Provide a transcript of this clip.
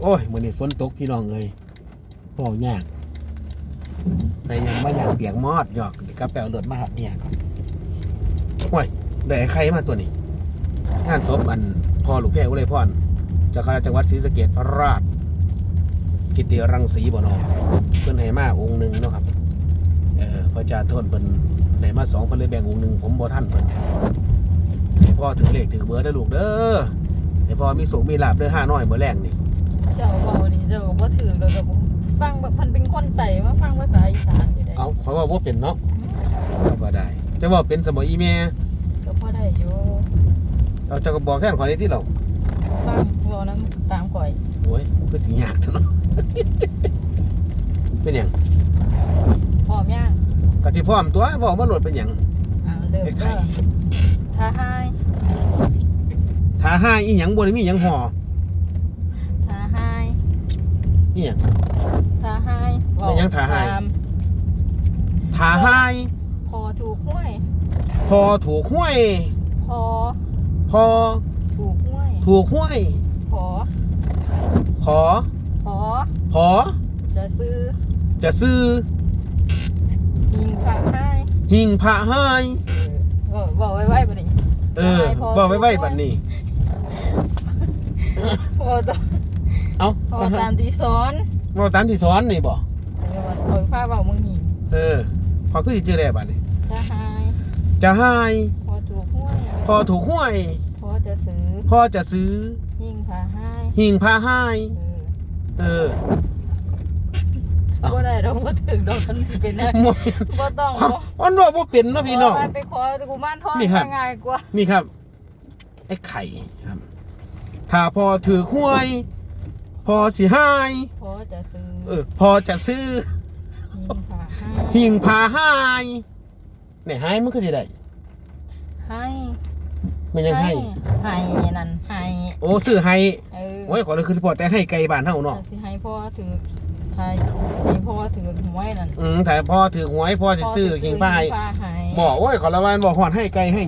โอ้ยมือนี้ฝนตกพี่น้องเอ้ยบ่ยากไปยังมาอยางเปียกมอดหยอกเดี๋ยวกลับไปเอารถมาหับเนี่ยโอ้ยได้ใครมาตัวนี้งานศพอันพ่อหลูกแพ้อุไรพรจากจังหวัดศรีสะเกดพระราช กิติรังสีบ่นอเพิ่นให้มาองค์หนึ่งเนาะครับเออพระจ่าทนเพิ่นได้มาสองเพิ่นเลยแบ่งองค์หนึ่งผมบ่ทันเพิ่นให้พ่อถือเลขถือเบอร์ได้ลูกเด้อให้พ่อมีสุขมีลาบเด้อห้าน้อยเมื่อแรงนี่ เจ้าเบานี่เจ้าก็บ่ถือแล้วก็บ่ฟังแบบมันเป็นคนไต่มาฟังภาษาอีสานอยู่ได้เอาขอยว่าบ่เป็นเนาะเอาก็ได้จะว่าเป็นสมออีแม่ก็พอได้อยู่เราจะก็บอกแทนขอยได้ที่เราฟังเว้านํตามข่อยโอ้ยคือสิยากเถอะเนาะเป็นหยังพร้อมยังก็สิพร้อมตัวเว้ามาโหลดเป็นหยังอ่าเริ่มไอ้ไข่ก็ถ้าให้ถ้าห้าอีหยังบ่ได้มีหยังห่อถ้าให้ อีหยังถ้าให้เป็นหยังถ้าให้ตมถ้าห้าพอถูกห้วย พอถูกห้วย พอ พอ ถูกห้วย ถูกห้วยพอขอพอพอจะซื้อ จะซื้อยิงพระให้หิ่งพระให้เออบอกไว้ไว้บัดนี้ เออบอกไว้ไว้บัดนี้พอต้อง เอาพอตามที่สอนเว่าตามที่สอนนี่บ่เออว่าเอาผ้าเบามึงหิงเออพอคือสิเจอได้บัดนี้จะให้จะให้พอถูกห้วยพอถูกห้วย พอจะซื้อพอจะซื้อยิงพระให้หิ่งพระให้เออ เออเอาบ่ได้ดอกบ่ถึงดอกทันสิเป็นได้หมดบ่ต้องความอันว่าบ่เป็นเนาะพี่น้องเพราะว่าไปขอกูม่านทอดนี่ครับ ง่ายกว่า นี่ครับ ไอ้ไข่ครับ ถ้าพอถือห้วย พอสิให้พอจะซื้อเออพอจะซื้อยิงพระให้หิ่งพาให้เนี่ยให้มันก็สิได้ให้มันยังให้ให้นั่นให้โอ้ซื้อให้เออโอ้ยขอเลยคือพอแต่ให้ไกลบ้านเฮาเนาะแต่สิให้พ่อถือไทยให้พ่อถือหวยนั่นอืมแต่พอถือหวยพอสิซื้อหิ่งพาให้พ่อจะซื้อหิ้งพาให้บอกโอ้ยขอละวันบอกหอดให้ไกลให้